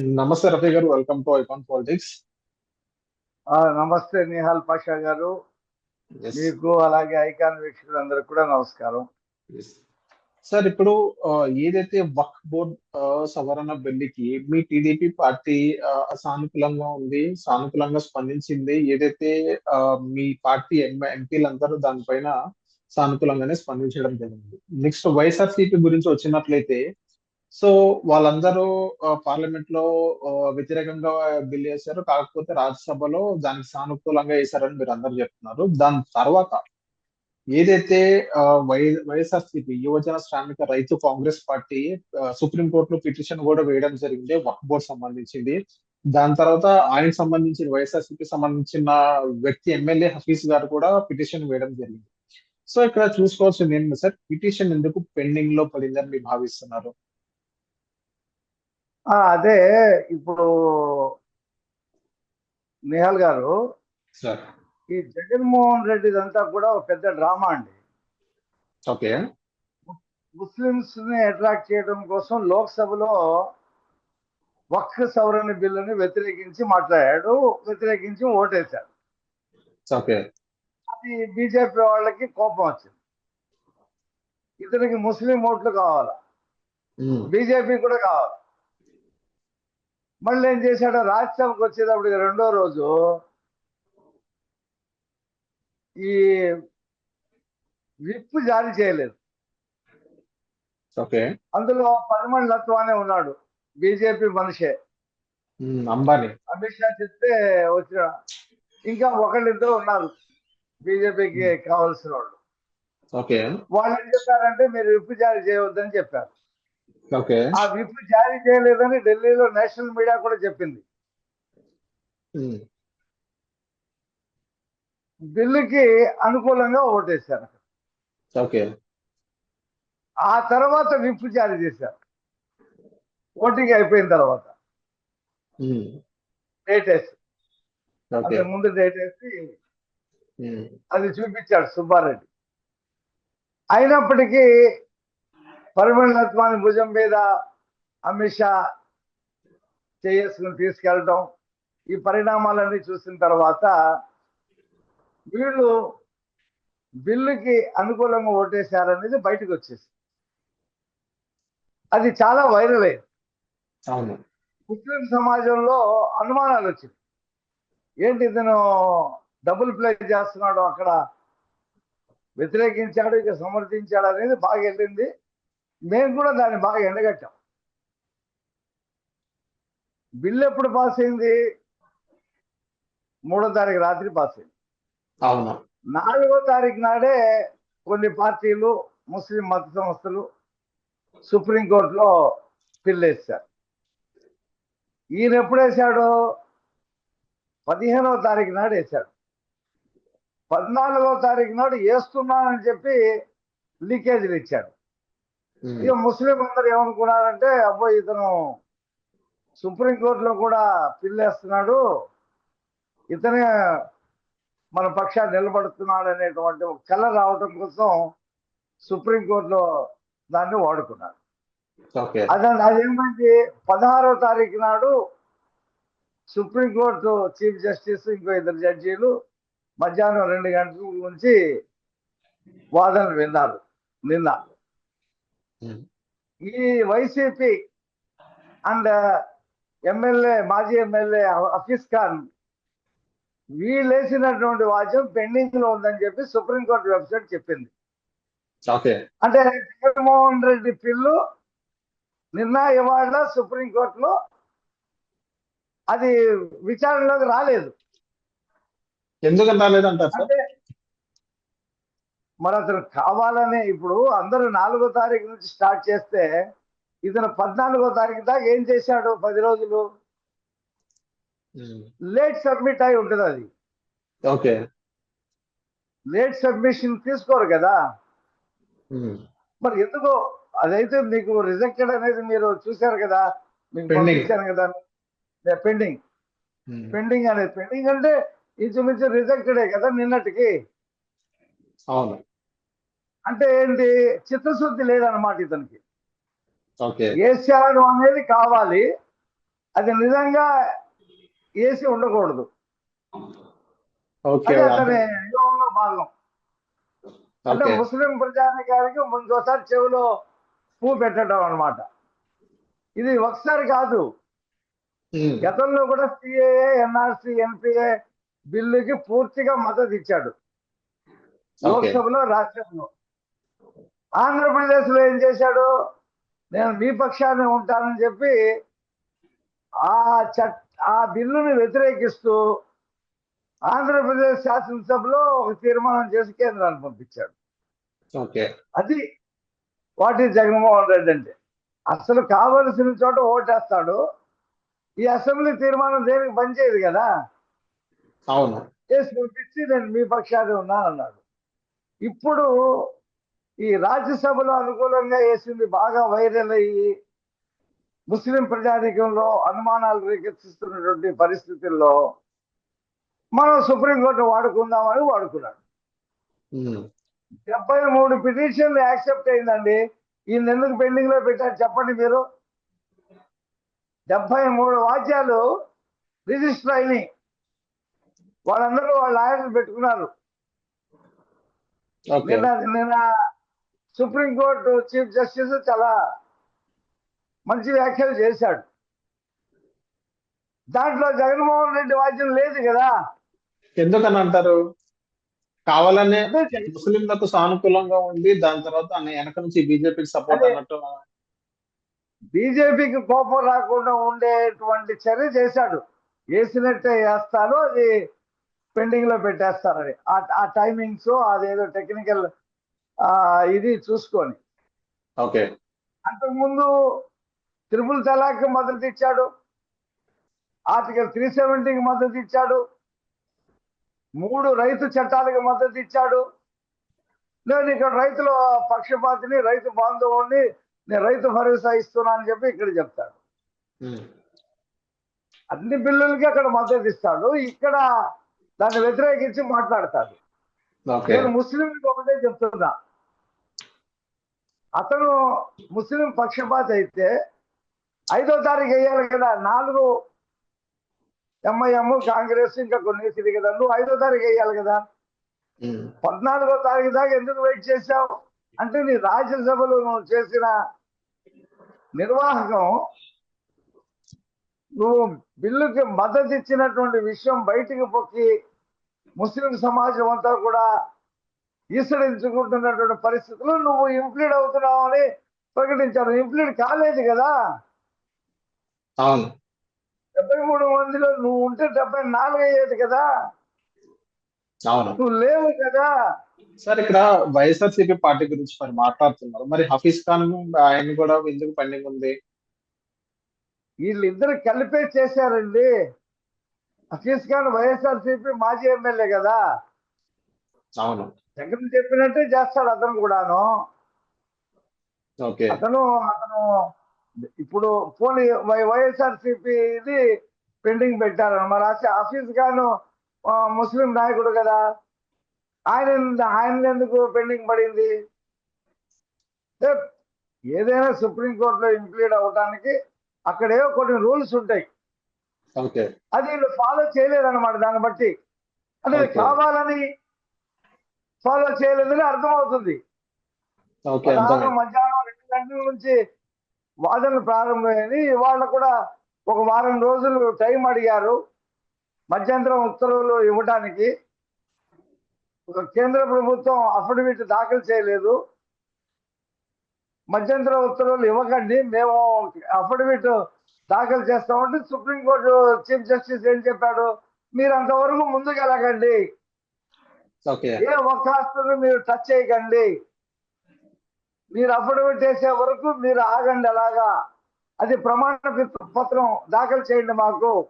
నమస్తే రఫీ గారు welcome to icon politics. ఆ, నమస్తే నిహాల్ పాషా గారు. మీకు అలాగే ఐకాన్ వీక్షకులందరికీ కూడా నమస్కారం. సార్ ఇప్పుడు ఏదైతే వక్ బోర్డ్ సవరణ బిల్లుకి మీ టీడీపీ పార్టీ సానుకూలంగా ఉంది సానుకూలంగా స్పందించింది ఏదైతే మీ పార్టీ ఎంపీలందరూ దానిపైన సానుకూలంగానే స్పందించడం జరిగింది. నెక్స్ట్ వైఎస్ఆర్సీపీ గురించి వచ్చినట్లయితే సో వాళ్ళందరూ పార్లమెంట్లో వ్యతిరేకంగా బిల్ చేశారు. కాకపోతే రాజ్యసభలో దానికి సానుకూలంగా వేశారని మీరు అందరూ చెప్తున్నారు. దాని తర్వాత ఏదైతే ఆ, వై వైఎస్ఆర్సీపీ యువజన శ్రామిక రైతు కాంగ్రెస్ పార్టీ సుప్రీం కోర్టులో పిటిషన్ కూడా వేయడం జరిగింది. వర్క్ బోర్డ్ సంబంధించింది. దాని తర్వాత ఆయన సంబంధించిన వైఎస్ఆర్సీపీ సంబంధించిన వ్యక్తి ఎమ్మెల్యే హఫీజ్ గారు కూడా పిటిషన్ వేయడం జరిగింది. సో ఇక్కడ చూసుకోవాల్సింది ఏంటి సార్? పిటిషన్ ఎందుకు పెండింగ్లో పడిందని మీరు భావిస్తున్నారు? అదే ఇప్పుడు నిహాల్ గారు ఈ జగన్మోహన్ రెడ్డి ఇదంతా కూడా ఒక పెద్ద డ్రామా అండి. ఓకే. ముస్లిమ్స్ని అట్రాక్ట్ చేయడం కోసం లోక్సభలో వక్ సవరణ బిల్లుని వ్యతిరేకించి మాట్లాడాడు వ్యతిరేకించి ఓటేశాడు ఓకే. అది బీజేపీ వాళ్ళకి కోపం వచ్చింది. ఇతనికి ముస్లిం ఓట్లు కావాలా? బీజేపీ కూడా కావాలి? మళ్ళీ ఏం చేశాడు? రాజ్యసభకు వచ్చేటప్పటికి రెండో రోజు ఈ విప్ జారీ చేయలేదు. ఓకే. అందులో పరమణ్ లత్వానే ఉన్నాడు. బీజేపీ మనిషే. అంబానీ. అమిత్ షా చెప్తే వచ్చిన ఇంకా ఒకళ్ళిద్దరు ఉన్నారు. బీజేపీకి కావాల్సిన వాళ్ళు. ఓకే. వాళ్ళు ఏం చెప్పారంటే మీరు విప్ జారీ చేయవద్దని చెప్పారు. ఆ విప్ జారీ చేయలేదని ఢిల్లీలో నేషనల్ మీడియా కూడా చెప్పింది. బిల్లుకి అనుకూలంగా ఓటేశారు. ఓకే. ఆ తర్వాత విప్ జారీ చేశారు. ఓటింగ్ అయిపోయిన తర్వాత. డేట్ వేసి. ముందు డేట్ వేసి అది చూపించాడు సుబ్బారెడ్డి. అయినప్పటికీ పరిమళత్వాన్ని భుజం మీద అమిత్ షా చేసుకుని తీసుకెళ్ళడం ఈ పరిణామాలన్నీ చూసిన తర్వాత వీళ్ళు బిల్లుకి అనుకూలంగా ఓటేశారనేది బయటకు వచ్చేసి అది చాలా వైరల్ అయింది. అవును. ముస్లిం సమాజంలో అనుమానాలు వచ్చింది ఏంటి ఇతను డబుల్ ప్లే చేస్తున్నాడు అక్కడ వ్యతిరేకించాడు ఇక సమర్థించాడు అనేది బాగా వెళ్ళింది. మేము కూడా దాన్ని బాగా ఎండగట్టాం. బిల్లు ఎప్పుడు పాస్ అయింది? మూడో తారీఖు రాత్రి పాస్ అయింది. అవును. నాలుగో తారీఖు నాడే కొన్ని పార్టీలు ముస్లిం మత సంస్థలు సుప్రీంకోర్టులో పిల్లేశారు ఈయన ఎప్పుడు వేశాడు? పదిహేనవ తారీఖు నాడు వేశాడు. పద్నాలుగో తారీఖు నాడు వేస్తున్నానని చెప్పి లీకేజీలు ఇచ్చాడు ఇక ముస్లిం అందరు ఏమనుకున్నారంటే అబ్బో ఇతను సుప్రీంకోర్టులో కూడా పిల్లేస్తున్నాడు ఇతనే మన పక్షాన్ని నిలబడుతున్నాడు అనేటువంటి ఒక కళ రావటం కోసం సుప్రీంకోర్టులో దాన్ని వాడుకున్నారు అదే అదేమైంది పదహారో తారీఖు నాడు సుప్రీంకోర్టు చీఫ్ జస్టిస్ ఇంకో ఇద్దరు జడ్జీలు మధ్యాహ్నం రెండు గంటల నుంచి వాదనలు విన్నారు. నిన్న. ఈ వైసీపీ అండ్ ఎమ్మెల్యే మాజీ ఎమ్మెల్యే హఫీజ్ ఖాన్ వీళ్ళేసినటువంటి వాద్యం పెండింగ్లో ఉందని చెప్పి సుప్రీంకోర్టు వెబ్సైట్ చెప్పింది. అంటే జగన్మోహన్ రెడ్డి పిల్లు నిన్న ఇవాళ సుప్రీంకోర్టులో అది విచారణలోకి రాలేదు. ఎందుకని రాలేదంటారు సార్? అంటే మరి అతను కావాలనే ఇప్పుడు అందరూ నాలుగో తారీఖు నుంచి స్టార్ట్ చేస్తే ఇతను పద్నాలుగో తారీఖు దాకా ఏం చేశాడు పది రోజులు? లేట్ సబ్మిట్ అయి ఉంటుంది అది. ఓకే. లేట్ సబ్మిషన్ తీసుకోరు కదా. మరి ఎందుకో అదైతే మీకు రిజెక్టెడ్ అనేది మీరు చూశారు కదా. మీకు. పంపించాను కదా. పెండింగ్. పెండింగ్ అనేది పెండింగ్ అంటే ఇంచుమించు రిజెక్టెడే కదా నిన్నటికి. అవును. అంటే ఏంటి? చిత్తశుద్ధి లేదన్నమాట ఇతనికి. వేసాడు అనేది కావాలి. అది నిజంగా ఏసీ ఉండకూడదు. అతని భాగం. అంటే ముస్లిం ప్రజానికానికి ముందుకోసారి చెవిలో పువ్వు పెట్టడం అన్నమాట. ఇది ఒకసారి కాదు. గతంలో కూడా సిఏఏ ఎన్ఆర్సి ఎన్పిఏ బిల్లుకి పూర్తిగా మద్దతు ఇచ్చాడు. లోక్సభలో రాజ్యసభలో ఆంధ్రప్రదేశ్లో ఏం చేశాడు? నేను మీ పక్షాన్ని ఉంటానని చెప్పి ఆ చట్ ఆ బిల్లుని వ్యతిరేకిస్తూ ఆంధ్రప్రదేశ్ శాసనసభలో ఒక తీర్మానం చేసి కేంద్రాన్ని పంపించాడు. ఓకే. అది వాటి జగన్మోహన్ రెడ్డి అంటే. అసలు కావలసిన చోట ఓటేస్తాడు. ఈ అసెంబ్లీ తీర్మానం దేనికి పనిచేయదు కదా? అవును. చేసి పంపించి నేను మీ పక్షాన్ని ఉన్నాను అన్నాడు ఇప్పుడు ఈ రాజ్యసభలో అనుకూలంగా వేసింది బాగా వైరల్ అయ్యి ముస్లిం ప్రజానీకంలో అనుమానాలు రేకెత్తిస్తున్నటువంటి పరిస్థితుల్లో మనం సుప్రీంకోర్టు వాడుకుందామని వాడుకున్నాడు. డెబ్బై మూడు పిటిషన్లు యాక్సెప్ట్ అయిందండి. ఈయన ఎందుకు పెండింగ్లో పెట్టారు చెప్పండి మీరు? డెబ్బై మూడు వాద్యాలు రిజిస్టర్ అయినాయి. వాళ్ళందరూ వాళ్ళ ఆయనలు పెట్టుకున్నారు. నిన్న నిన్న సుప్రీంకోర్టు చీఫ్ జస్టిస్ చాలా మంచి వ్యాఖ్యలు చేశాడు. దాంట్లో జగన్మోహన్ రెడ్డి వాద్యం లేదు కదా. ఎందుకని అంటారు కావాలనే ముస్లింలకు సానుకూలంగా ఉండి దాని తర్వాత వెనక నుంచి బీజేపీకి సపోర్ట్. అన్నట్టు బీజేపీకి కోపం రాకుండా ఉండేటువంటి చర్య చేశాడు. వేసినట్టే వేస్తారు అది పెండింగ్లో పెట్టేస్తారని. ఆ- టైమింగ్స్ అదేదో టెక్నికల్ ఇది చూసుకొని. ఓకే. అంతకుముందు త్రిపుల్ తలాక్ మద్దతు ఇచ్చాడు. ఆర్టికల్ త్రీ సెవెంటీకి మద్దతు ఇచ్చాడు. మూడు రైతు చట్టాలకు మద్దతు ఇచ్చాడు. నేను ఇక్కడ రైతుల పక్షపాతిని రైతు బాంధవుని నేను రైతు భరోసా ఇస్తున్నా అని చెప్పి ఇక్కడ చెప్తాడు. అన్ని బిల్లులకి అక్కడ మద్దతు ఇస్తాడు. ఇక్కడ దాన్ని వ్యతిరేకించి మాట్లాడతాడు. నేను ముస్లింకి ఒకటే చెప్తున్నా. అతను ముస్లిం పక్షపాతి అయితే ఐదో తారీఖు వేయాలి కదా నాలుగు ఎంఐఎం కాంగ్రెస్ ఇంకా కొన్ని వేసింది కదా నువ్వు ఐదో తారీఖు వేయాలి కదా. పద్నాలుగో తారీఖు దాకా ఎందుకు వెయిట్ చేశావు? అంటే నీ రాజ్యసభలో నువ్వు చేసిన నిర్వాహకం నువ్వు బిల్లుకి మద్దతు ఇచ్చినటువంటి విషయం బయటికి పొక్కి ముస్లిం సమాజం అంతా కూడా ఈసడించుకుంటున్నటువంటి పరిస్థితుల్లో నువ్వు ఇంప్లీడ్ అవుతున్నావు అని ప్రకటించారు. ఇంప్లీడ్ కాలేదు కదా? అవును. డెబ్బై మూడు మందిలో నువ్వు ఉంటే డెబ్బై నాలుగు అయ్యేది కదా? అవును. నువ్వు లేవు కదా? సార్ ఇక్కడ వైఎస్ఆర్సీపీ పార్టీ గురించి మరి మాట్లాడుతున్నారు. మరి హఫీజ్ ఖాన్ ఆయన కూడా ఎందుకు పెండింగ్ ఉంది? వీళ్ళిద్దరు కలిపే చేశారండి. హఫీజ్ ఖాన్ వైఎస్ఆర్సీపీ మాజీ ఎమ్మెల్యే కదా? అవును. జగన్ చెప్పినట్టే చేస్తాడు అతను కూడాను. ఓకే. అతను అతను ఇప్పుడు పోనీ వైఎస్ఆర్సీపీ ఇది పెండింగ్ పెట్టారు మరి హఫీజ్ ఖాన్ ఆ, ముస్లిం నాయకుడు కదా? ఆయన ఆయన ఎందుకు పెండింగ్ పడింది? ఏదైనా సుప్రీంకోర్టులో ఇంప్లీడ్ అవడానికి అక్కడేవో కొన్ని రూల్స్ ఉంటాయి. అది వీళ్ళు ఫాలో చేయలేదన్నమాట దాన్ని బట్టి. అంటే. కావాలని ఫాలో చేయలేదని అర్థమవుతుంది. మధ్యాహ్నం రెండు గంటల నుంచి వాదనలు ప్రారంభమైంది. ఇవాళ కూడా ఒక వారం రోజులు టైం అడిగారు. మధ్యంతరం ఉత్తర్వులు ఇవ్వడానికి ఒక కేంద్ర ప్రభుత్వం అఫిడవిట్ దాఖలు చేయలేదు. మధ్యంతర ఉత్తర్వులు ఇవ్వకండి. మేము అఫిడవిట్ దాఖలు చేస్తామంటే సుప్రీంకోర్టు చీఫ్ జస్టిస్ ఏం చెప్పాడు? మీరు అంతవరకు ముందుకు వెళ్ళకండి. ఏ ఒక్క ఆస్తులు మీరు టచ్ చేయకండి. మీరు అఫిడవిట్ వేసే వరకు మీరు ఆగండి అలాగా. అది ప్రమాణ పత్ర- దాఖలు చేయండి మాకు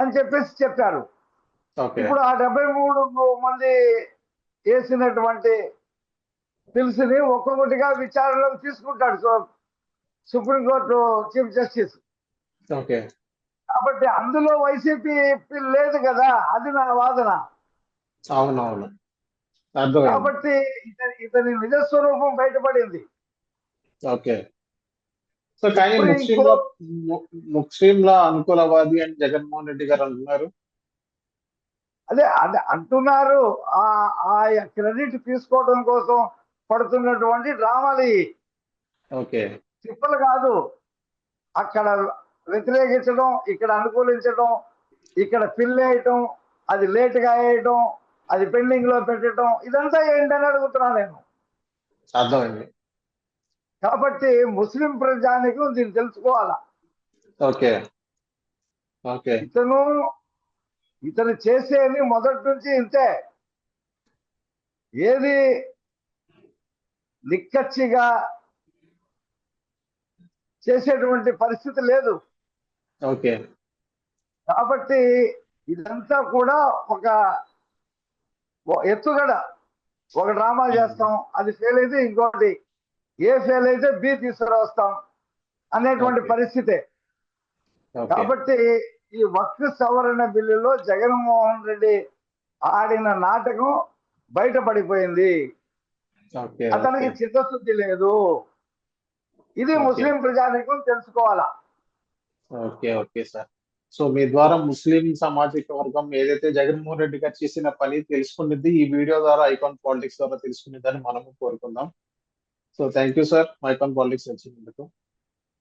అని చెప్పేసి చెప్పారు. ఇప్పుడు ఆ డెబ్బై మూడు మంది వేసినటువంటి బిల్స్ని ఒక్కొక్కటిగా విచారణలోకి తీసుకుంటాడు సు- సుప్రీంకోర్టు చీఫ్ జస్టిస్. ఓకే. కాబట్టి అందులో వైసీపీ లేదు కదా అది నా వాదన. అవునవును. కాబట్టి ఇతని ఇతని నిజ స్వరూపం బయటపడింది. ఓకే. సో కానీ ముస్లింల అనుకూలవాది అని జగన్మోహన్ రెడ్డి గారు అంటున్నారు. అదే అదే అంటున్నారు. ఆ ఆ క్రెడిట్ తీసుకోవడం కోసం పడుతున్నటువంటి డ్రామాలు. ఓకే. తిప్పలు కాదు. అక్కడ వ్యతిరేకించడం ఇక్కడ అనుకూలించడం ఇక్కడ ఫిల్ వేయటం అది లేట్గా వేయటం అది పెండింగ్లో పెట్టడం ఇదంతా ఏంటని అడుగుతున్నా నేను. అర్థమైంది. కాబట్టి ముస్లిం ప్రజానికి దీన్ని తెలుసుకోవాలా? ఓకే. ఓకే. ఇతను ఇతను చేసేది మొదటి నుంచి ఇంతే. ఏది నిక్కచ్చిగా చేసేటువంటి పరిస్థితి లేదు. ఓకే. కాబట్టి ఇదంతా కూడా ఒక ఎత్తుగడ. ఒక డ్రామా చేస్తాం అది ఫెయిల్ అయితే ఇంకోటి ఏ ఫెయిల్ అయితే బి తీసుకురొస్తాం అనేటువంటి. పరిస్థితే. కాబట్టి ఈ వక్ఫ్ సవరణ బిల్లులో జగన్మోహన్ రెడ్డి ఆడిన నాటకం బయటపడిపోయింది. అతనికి. చిత్తశుద్ధి లేదు. ఇది. ముస్లిం ప్రజానికం తెలుసుకోవాలా? Okay okay sir. సో మీ ద్వారా ముస్లిం సామాజిక వర్గం ఏదైతే జగన్మోహన్ రెడ్డి గారు చేసిన పని తెలుసుకున్నది ఈ వీడియో ద్వారా ఐకాన్ పాలిటిక్స్ ద్వారా తెలుసుకునేదని మనము కోరుకుందాం. So thank you sir. Icon politics వచ్చినందుకు.